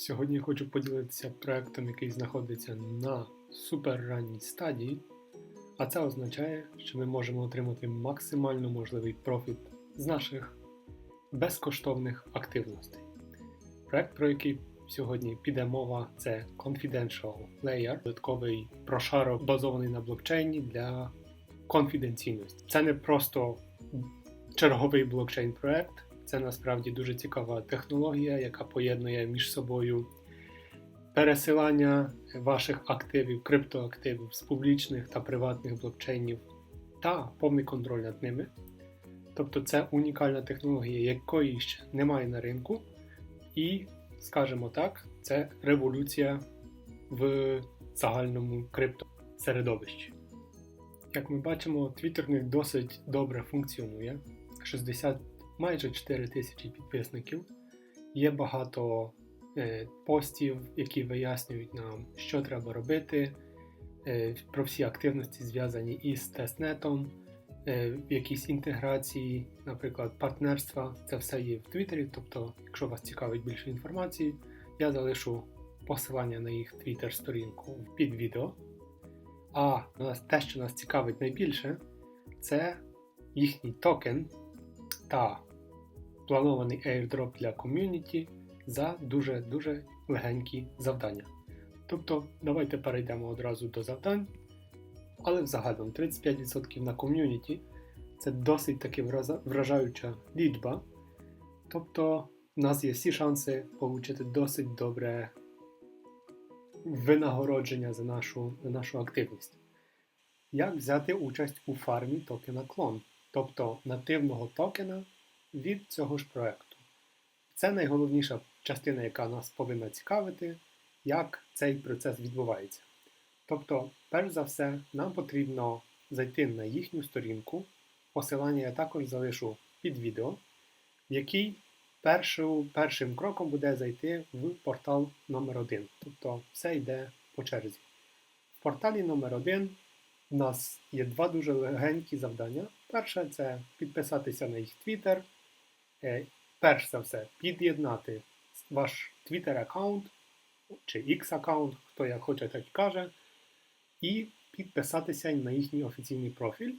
Сьогодні хочу поділитися проектом, який знаходиться на суперранній стадії, а це означає, що ми можемо отримати максимально можливий профіт з наших безкоштовних активностей. Проект, про який сьогодні піде мова, це Confidential Layer, додатковий прошарок, базований на блокчейні для конфіденційності. Це не просто черговий блокчейн-проект. Це насправді дуже цікава технологія, яка поєднує між собою пересилання ваших активів, криптоактивів з публічних та приватних блокчейнів та повний контроль над ними. Тобто це унікальна технологія, якої ще немає на ринку, і, скажімо так, це революція в загальному криптосередовищі. Як ми бачимо, Twitter них досить добре функціонує. 60 майже 4 тисячі підписників. Є багато е, постів, які вияснюють нам, що треба робити, е, про всі активності зв'язані із тестнетом, е, якісь інтеграції, наприклад, партнерства. Це все є в Твіттері. Тобто, якщо вас цікавить більше інформації, я залишу посилання на їх Twitter сторінку під відео. А те, що нас цікавить найбільше, це їхній токен та планований airdrop для ком'юніті за дуже-дуже легенькі завдання. Тобто, давайте перейдемо одразу до завдань. Але взагалом 35% на ком'юніті це досить таки вражаюча лічба. Тобто, в нас є всі шанси отримати досить добре винагородження за нашу, за нашу активність. Як взяти участь у фармі токена клон, тобто нативного токена від цього ж проекту. Це найголовніша частина, яка нас повинна цікавити, як цей процес відбувається. Тобто, перш за все, нам потрібно зайти на їхню сторінку. Посилання я також залишу під відео, в який першу, першим кроком буде зайти в портал номер 1 Тобто все йде по черзі. В порталі номер 1 у нас є два дуже легенькі завдання. Перше це підписатися на їх Twitter. Е, перш за все, під'єднати ваш Twitter аккаунт чи X аккаунт, хто як хоче, так і каже, і підписатися на їхній офіційний профіль.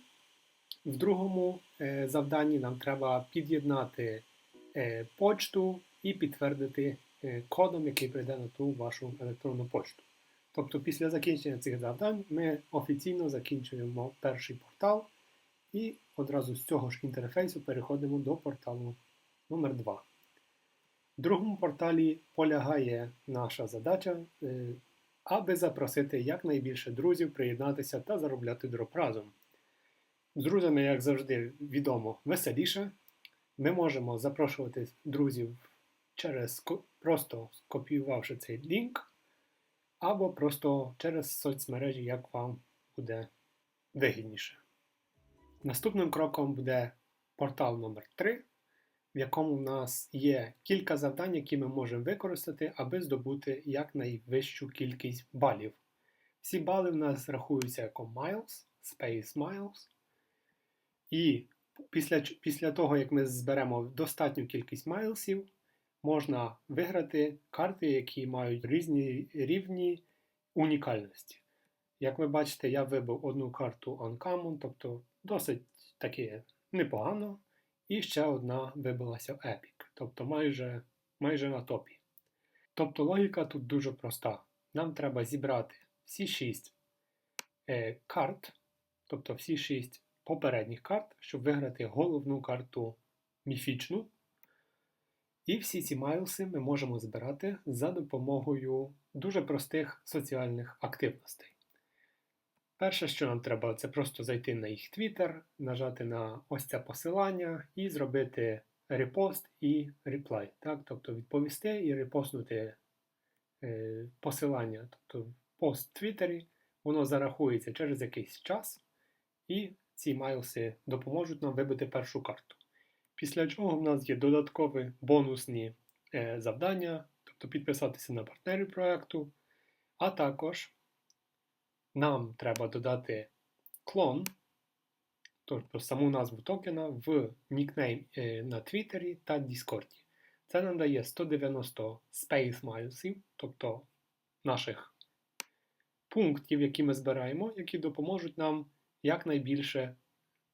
В другому е, завданні нам треба під'єднати е, почту і підтвердити кодом, який прийде на ту вашу електронну почту. Тобто, після закінчення цих завдань ми офіційно закінчуємо перший портал і одразу з цього ж інтерфейсу переходимо до порталу номер 2 В другому порталі полягає наша задача, е, аби запросити якнайбільше друзів приєднатися та заробляти дроп разом. З друзями, як завжди, відомо веселіше. Ми можемо запрошувати друзів через просто скопіювавши цей лінк, або просто через соцмережі, як вам буде вигідніше. Наступним кроком буде портал номер 3 в якому в нас є кілька завдань, які ми можемо використати, аби здобути якнайвищу кількість балів. Всі бали в нас рахуються як miles, space miles. І після після того, як ми зберемо достатню кількість майлсів, можна виграти карти, які мають різні рівні унікальності. Як ви бачите, я вибив одну карту Uncommon, тобто досить таки непогано. І ще одна вибилася в Epic, тобто майже майже на топі. Тобто логіка тут дуже проста. Нам треба зібрати всі 6 е, карт, тобто всі 6 попередніх карт, щоб виграти головну карту міфічну. І всі ці майлси ми можемо збирати за допомогою дуже простих соціальних активностей. Перше, що нам треба, це просто зайти на їх Twitter, нажати на ось це посилання і зробити репост і реплай. Тобто відповісти і репостнути е, посилання, тобто пост в Твіттері, воно зарахується через якийсь час, і ці майлси допоможуть нам вибити першу карту. Після чого в нас є додаткові бонусні е, завдання, тобто підписатися на партнерів проєкту, а також нам треба додати клон, тобто саму назву токена в нікнейм е, на Твіттері та Діскорді. Це нам дає 190 Space Miles, тобто наших пунктів, які ми збираємо, які допоможуть нам якнайбільше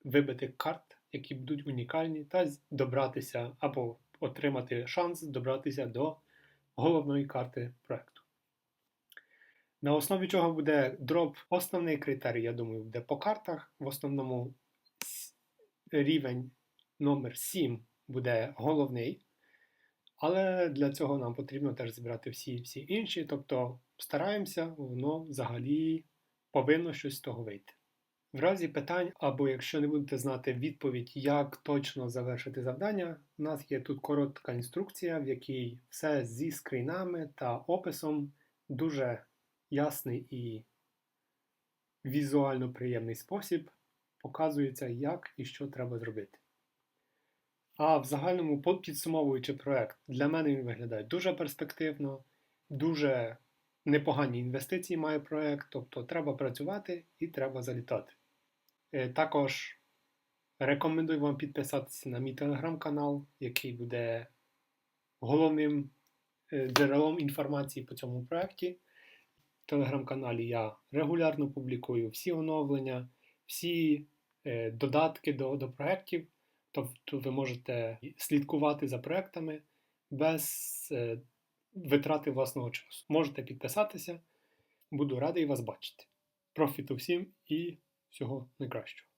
вибити карт, які будуть унікальні, та добратися або отримати шанс добратися до головної карти проекту. На основі чого буде дроп, основний критерій, я думаю, буде по картах. В основному рівень номер 7 буде головний. Але для цього нам потрібно теж зібрати всі, всі інші. Тобто стараємося, воно взагалі повинно щось з того вийти. В разі питань, або якщо не будете знати відповідь, як точно завершити завдання, у нас є тут коротка інструкція, в якій все зі скрінами та описом дуже ясний і візуально приємний спосіб показується, як і що треба зробити. А в загальному, підсумовуючи проект, для мене він виглядає дуже перспективно, дуже непогані інвестиції має проект, тобто треба працювати і треба залітати. Е, Також рекомендую вам підписатися на мій телеграм-канал, який буде головним е, джерелом інформації по цьому проєкті. Телеграм-каналі я регулярно публікую всі оновлення, всі е, додатки до, до проєктів. Тобто ви можете слідкувати за проектами без е, витрати власного часу. Можете підписатися, буду радий вас бачити. Профіту всім і всього найкращого.